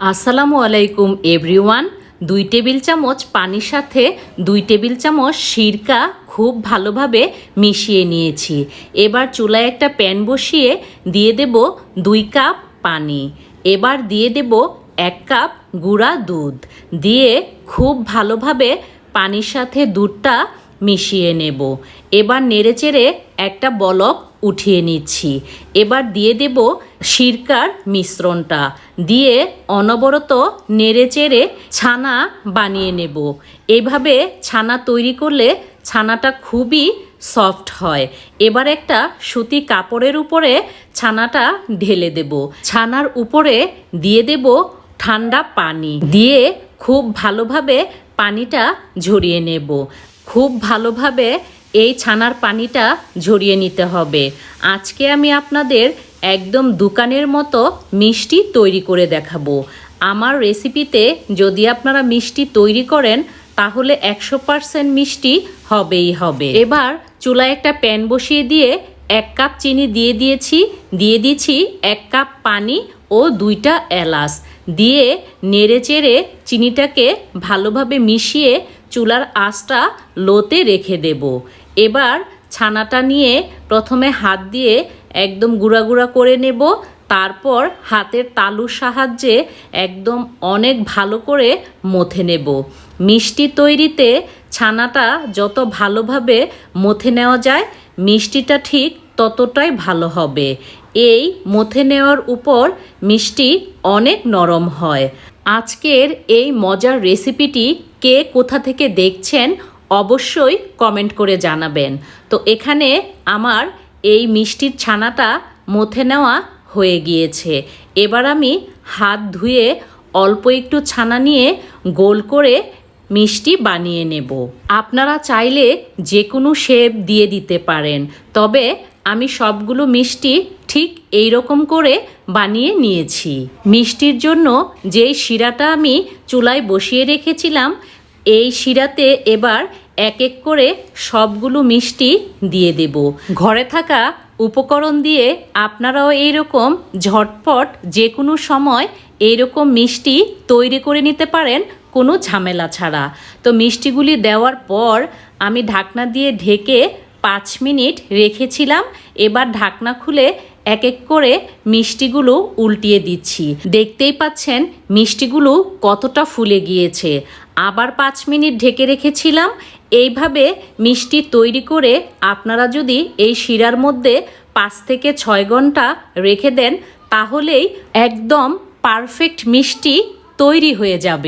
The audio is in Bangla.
আসসালামু আলাইকুম এভরিওয়ান দুই টেবিল চামচ পানির সাথে দুই টেবিল চামচ সিরকা খুব ভালোভাবে মিশিয়ে নিয়েছি। এবার চুলায় একটা প্যান বসিয়ে দিয়ে দেব দুই কাপ পানি। এবার দিয়ে দেব এক কাপ গুঁড়া দুধ। দিয়ে খুব ভালোভাবে পানির সাথে দুধটা মিশিয়ে নেব। এবার নেড়েচেড়ে একটা বলক উঠিয়ে নিচ্ছি। এবার দিয়ে দেব সিরকার মিশ্রণটা। দিয়ে অনবরত নেড়েচেড়ে ছানা বানিয়ে নেব। এভাবে ছানা তৈরি করলে ছানাটা খুবই সফট হয়। এবার একটা সুতি কাপড়ের উপরে ছানাটা ঢেলে দেব। ছানার উপরে দিয়ে দেব ঠান্ডা পানি। দিয়ে খুব ভালোভাবে পানিটা ঝরিয়ে নেব। খুব ভালোভাবে এই ছানার পানিটা ঝরিয়ে নিতে হবে। আজকে আমি আপনাদের একদম দোকানের মতো মিষ্টি তৈরি করে দেখাবো। আমার রেসিপিতে যদি আপনারা মিষ্টি তৈরি করেন, তাহলে একশো পারসেন্ট মিষ্টি হবেই হবে। এবার চুলায় একটা প্যান বসিয়ে দিয়ে এক কাপ চিনি দিয়ে দিয়েছি। দিয়ে দিচ্ছি এক কাপ পানি ও দুইটা এলাচ। দিয়ে নেড়ে চেড়ে চিনিটাকে ভালোভাবে মিশিয়ে চুলার আঁচটা লোতে রেখে দেব। এবার ছানাটা নিয়ে প্রথমে হাত দিয়ে একদম গুঁড়া গুঁড়া করে নেব। তারপর হাতের তালুর সাহায্যে একদম অনেক ভালো করে মথে নেব। মিষ্টি তৈরিতে ছানাটা যত ভালোভাবে মথে নেওয়া যায়, মিষ্টিটা ঠিক ততটাই ভালো হবে। এই মথে নেওয়ার উপর মিষ্টি অনেক নরম হয়। আজকের এই মজার রেসিপিটি কে কোথা থেকে দেখছেন, অবশ্যই কমেন্ট করে জানাবেন। তো এখানে আমার এই মিষ্টির ছানাটা মথে নেওয়া হয়ে গিয়েছে। এবার আমি হাত ধুয়ে অল্প একটু ছানা নিয়ে গোল করে মিষ্টি বানিয়ে নেব। আপনারা চাইলে যে কোনো শেপ দিয়ে দিতে পারেন। তবে আমি সবগুলো মিষ্টি ঠিক এই রকম করে বানিয়ে নিয়েছি। মিষ্টির জন্য যেই শিরাটা আমি চুলায় বসিয়ে রেখেছিলাম, এই শিরাতে এবার এক এক করে সবগুলো মিষ্টি দিয়ে দেব। ঘরে থাকা উপকরণ দিয়ে আপনারাও এইরকম ঝটপট যে কোনো সময় এইরকম মিষ্টি তৈরি করে নিতে পারেন, কোনো ঝামেলা ছাড়া। তো মিষ্টিগুলি দেওয়ার পর আমি ঢাকনা দিয়ে ঢেকে পাঁচ মিনিট রেখেছিলাম, এবার ঢাকনা খুলে এক এক করে মিষ্টিগুলো উল্টিয়ে দিচ্ছি। দেখতেই পাচ্ছেন মিষ্টিগুলো কতটা ফুলে গিয়েছে। আবার পাঁচ মিনিট ঢেকে রেখেছিলাম। এইভাবে মিষ্টি তৈরি করে আপনারা যদি এই শিরার মধ্যে পাঁচ থেকে ছয় ঘণ্টা রেখে দেন, তাহলেই একদম পারফেক্ট মিষ্টি তৈরি হয়ে যাবে।